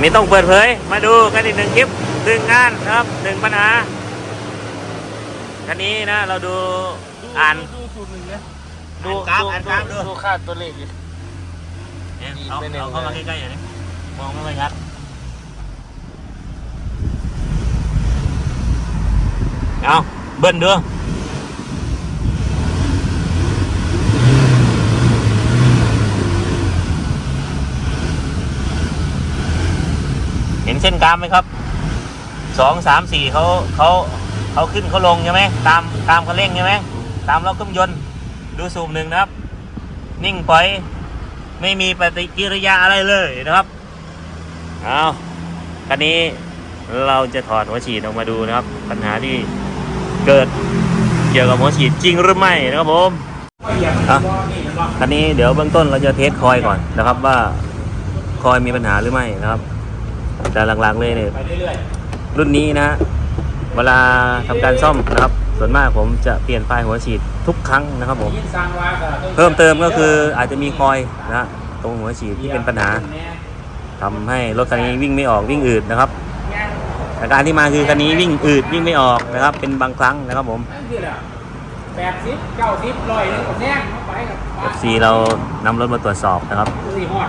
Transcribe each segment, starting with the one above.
ไม่ต้องเปิดเผย มาดูกันอีกหนึ่งคลิปหนึ่งงานนะครับหนึ่งปัญหาคันนี้นะเราดูอ่านดูสูตรหนึ่งนะดูกราฟอ่านกราฟดู ดูค่าตัวเลขดิเนี่ยเอาไม่แน่เอาเข้ามาใกล้ๆอย่างนี้มองไม่ค่อยชัดเอาเบิ้ลดูเนเส้นกรามไหมครับสองสามสี่เขาเขาเขาขึ้นเขาลงใช่ไหมตามตามเขาเร่งใช่ไหมตามเราเครื่องยนต์ดูสูบหนึ่งนะครับ นิ่งปล่อยไม่มีปฏิกิริยาอะไรเลยนะครับเอาคันนี้เราจะถอดหัวฉีดออกมาดูนะครับ ปัญหาที่เกิดเกี่ยวกับหัวฉีดจริงหรือไม่นะครับผมคันนี้เดี๋ยวเบื้องต้นเราจะเทสคอยก่อนนะครับว่าคอยมีปัญหาหรือไม่นะครับ แต่หลักๆเลยเนี่ยไปเรื่อยรุ่นนี้นะ เวลาทำการซ่อมนะครับ ส่วนมากผมจะเปลี่ยนไฟหัวฉีดทุกครั้งนะครับผมๆยินสร้างว่าก็ต้องเพิ่มเติมก็คืออาจจะมีคอยนะตรงหัวฉีดที่เป็นปัญหาทำให้รถคันนี้วิ่งไม่ออกวิ่งอืดนะครับอาการที่มาคือคันนี้วิ่งอืดวิ่งไม่ออกนะครับ เป็นบางครั้งนะครับผมนั่นคือแหละแปดสิบเก้าสิบร้อยหนึงก็แน่เข้าไปกับ FC เรานำรถมาตรวจสอบนะครับสี่หอ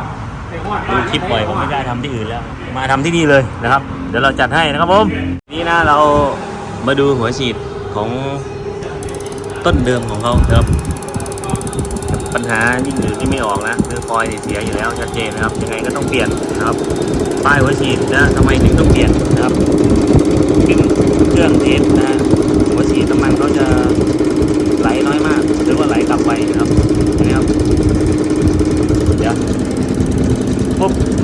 ดูคลิปบ่อยผมไม่ได้ทำที่อื่นแล้ว มาทำที่นี่เลยนะครับ เดี๋ยวเราจัดให้นะครับผมนี่นะเรามาดูหัวฉีดของต้นเดิมของเขาครับ ปัญหายิ่งหรือที่ไม่ออกนะคือคอยเสียอยู่แล้วชัดเจนนะครับ ยังไงก็ต้องเปลี่ยนนะครับป้ายหัวฉีดนะทำไมถึงต้องเปลี่ยนนะครับเป็นเครื่องเทสนะฮะหัวฉีดน้ำมัน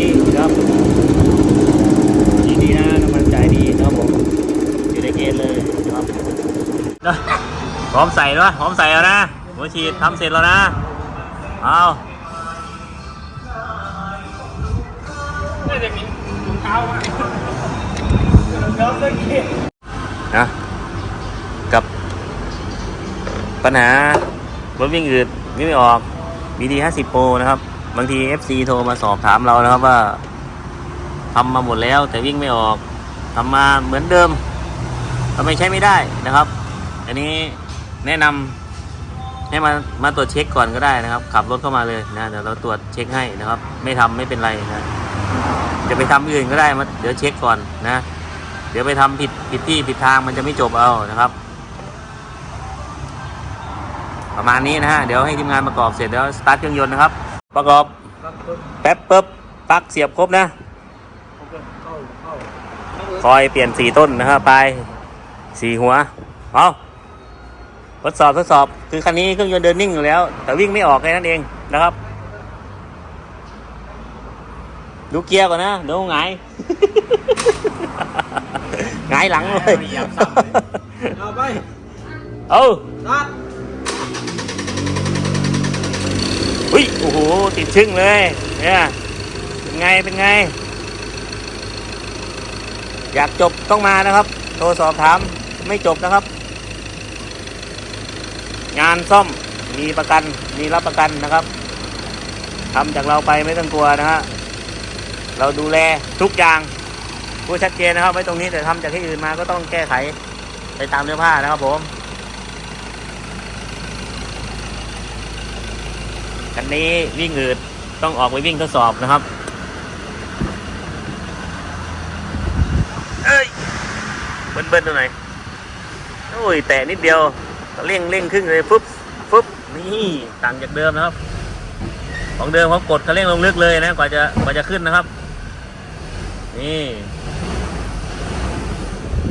ดีครับยินดีนะน้ำมันจ่ายดีนะครับผมอยู่ในเกณฑ์เลยนะครับพร้อมใส่ด้วยพร้อมใส่แล้วนะหัวฉีดทำเสร็จแล้วนะ เอาน่าจะมีถุงเท้ามาเดี๋ยวเลิกเก็บนะกับปัญหารถวิ่งอืดวิ่งไม่ออก BD 50 Pro นะครับ บางที FC โทรมาสอบถามเรานะครับว่าทำมาหมดแล้วแต่วิ่งไม่ออกทำมาเหมือนเดิมทำไมใช้ไม่ได้นะครับ อันนี้แนะนำให้มามาตรวจเช็คก่อนก็ได้นะครับ ขับรถเข้ามาเลยนะเดี๋ยวเราตรวจเช็คให้นะครับ ไม่ทำไม่เป็นไรนะจะไปทำอื่นก็ได้มาเดี๋ยวเช็คก่อนนะ เดี๋ยวไปทำผิดผิดที่ผิดทางมันจะไม่จบเอานะครับประมาณนี้นะฮะ เดี๋ยวให้ทีมงานประกอบเสร็จแล้วสตาร์ทเครื่องยนต์นะครับ ประกอบครับปุ๊บแป๊บปุ๊บปลั๊กเสียบครบนะผมก็เข้าเข้าคอยเปลี่ยนสี่ต้นนะครับไปสี่หัว เอาทดสอบทดสอบคือคันนี้เครื่องยนต์เดินนิ่งอยู่แล้ว แต่วิ่งไม่ออกแค่นั้นเองนะครับ ดูเกียร์ก่อนนะเดี๋ยวหงาย หงายหลังเลย เอาไปเอา ตัด อุ้ยโอ้โหติดชึ่งเลยเนี่ยเป็นไงเป็นไง อยากจบต้องมานะครับ โทรสอบถามไม่จบนะครับ งานซ่อมมีประกันมีรับประกันนะครับทำจากเราไปไม่ต้องกลัวนะฮะเราดูแลทุกอย่างพูดชัดเจนนะครับไว้ตรงนี้แต่ทำจากที่อื่นมาก็ต้องแก้ไขไปตามเนื้อผ้านะครับผม คันนี้วิ่งอืดต้องออกไปวิ่งทดสอบนะครับเอ้ยเบิ้ลเบิ้ลตัวไหนโอ้ยแตะนิดเดียวเร่งเร่งครึ่งเลยฟึบฟึบนี่ต่างจากเดิมนะครับ ของเดิมเขากดเขาเร่งลงลึกเลยนะกว่าจะกว่าจะขึ้นนะครับ นี่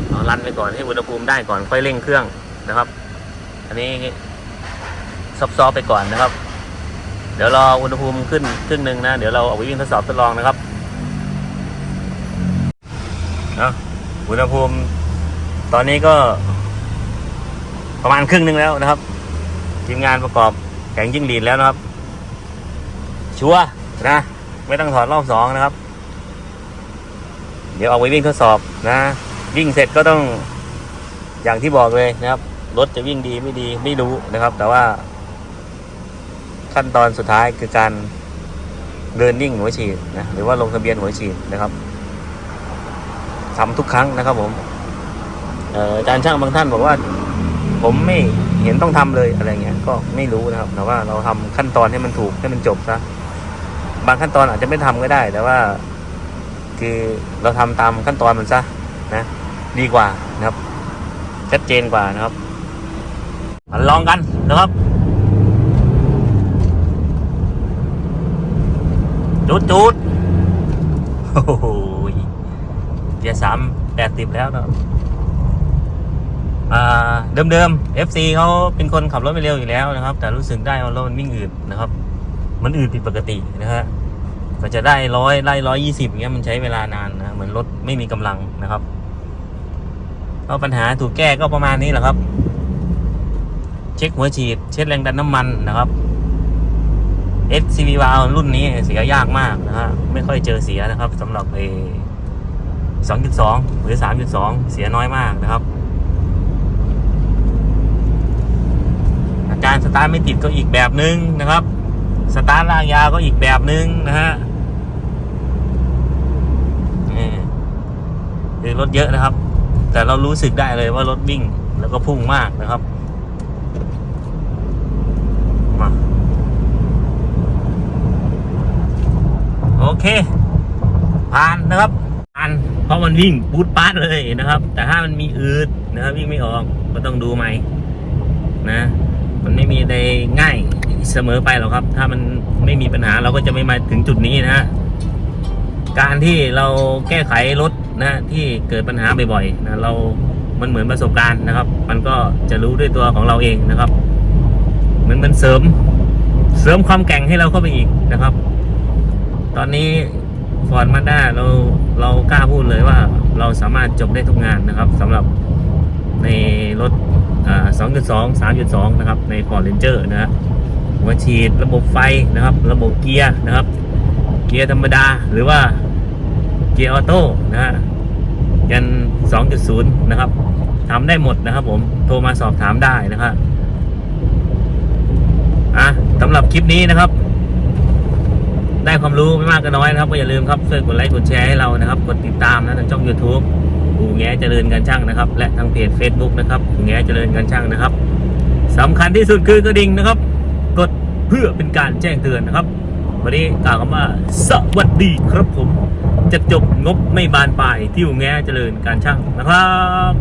เอาลันไปก่อนให้อุณหภูมิได้ก่อนค่อยเร่งเครื่องนะครับ อันนี้ซอฟๆไปก่อนนะครับ เดี๋ยวรออุณหภูมิขึ้นครึ่งหนึ่งนะ เดี๋ยวเราเอาไปวิ่งทดสอบทดลองนะครับนะอุณหภูมิ ตอนนี้ก็ ประมาณครึ่งหนึ่งแล้วนะครับทีมงานประกอบแข่งจิ้งหรีดแล้วนะครับ ชัวนะ ไม่ต้องถอดรอบสองนะครับ เดี๋ยวเอาไปวิ่งทดสอบนะ วิ่งเสร็จก็ต้องอย่างที่บอกเลยนะครับรถจะวิ่งดีไม่ดีไม่รู้นะครับ แต่ว่า ขั้นตอนสุดท้ายคือการเดินนิ่งหัวฉีดนะหรือว่าลงทะเบียนหัวฉีดนะครับทำทุกครั้งนะครับผมเอ่ออาจารย์ช่างบางท่านบอกว่า ผมไม่เห็นต้องทำเลยอะไรเงี้ยก็ไม่รู้นะครับแต่ว่าเราทำขั้นตอนให้มันถูกให้มันจบซะบางขั้นตอนอาจจะไม่ทำก็ได้ แต่ว่า คือเราทำตามขั้นตอนมันซะนะดีกว่านะครับชัดเจนกว่านะครับมาลองกันนะครับ จูดจูดโอ้โหเกียร์สามแปดสิบแล้วเนาะอ่าเดิมๆ FC เขาเป็นคนขับรถไม่เร็วอยู่แล้วนะครับ แต่รู้สึกได้ว่ารถมันวิ่งอืดนะครับ มันอืดผิดปกตินะฮะก็จะได้ร้อยไล่ร้อยยี่สิบเงี้ยมันใช้เวลานานนะเหมือนรถไม่มีกำลังนะครับก็ปัญหาถูกแก้ก็ประมาณนี้แหละครับ เช็คหัวฉีด เช็คแรงดันน้ำมันนะครับ SCV วาลรุ่นนี้เสียยากมากนะฮะไม่ค่อยเจอเสียนะครับสำหรับเอ2.2 หรือ 3.2 เสียน้อยมากนะครับ อาการสตาร์ทไม่ติดก็อีกแบบนึงนะครับ สตาร์ทลากยาวก็อีกแบบนึงนะฮะนี่คือรถเยอะนะครับ แต่เรารู้สึกได้เลยว่ารถวิ่งแล้วก็พุ่งมากนะครับมา โอ เค ผ่านนะครับผ่านเพราะมันวิ่งปูดปาดเลยนะครับ แต่ถ้ามันมีอืดนะครับวิ่งไม่ออกก็ต้องดูใหม่นะ มันไม่มีอะไรง่ายเสมอไปหรอกครับ ถ้ามันไม่มีปัญหาเราก็จะไม่มาถึงจุดนี้นะฮะการที่เราแก้ไขรถนะที่เกิดปัญหาบ่อยๆนะเรามันเหมือนประสบการณ์นะครับ มันก็จะรู้ด้วยตัวของเราเองนะครับ เหมือนมันเสริม เสริมความแกร่งให้เราเข้าไปอีกนะครับ ตอนนี้ฟอร์ดมาด้าเราเรากล้าพูดเลยว่าเราสามารถจบได้ทุกงานนะครับสำหรับในรถอ่า2.2 3.2นะครับ ใน Ford Ranger นะฮะหัวฉีดระบบไฟนะครับ ระบบเกียร์นะครับ เกียร์ธรรมดาหรือว่าเกียร์ออโต้นะฮะยัน 2.0 นะครับทำได้หมดนะครับผม โทรมาสอบถามได้นะครับอะสำหรับคลิปนี้นะครับ ได้ความรู้ไม่มากก็น้อยนะครับ ก็อย่าลืมครับช่วยกดไลค์กดแชร์ให้เรานะครับกดติดตามนะทางช่อง YouTube อู่แง้เจริญการช่างนะครับ และทางเพจ Facebook นะครับอู่แง้เจริญการช่างนะครับสำคัญที่สุดคือกระดิ่งนะครับ กดเพื่อเป็นการแจ้งเตือนนะครับ วันนี้กล่าวคำว่าสวัสดีครับผมจะจบงบไม่บานปลายที่อู่แง้เจริญการช่างนะครับ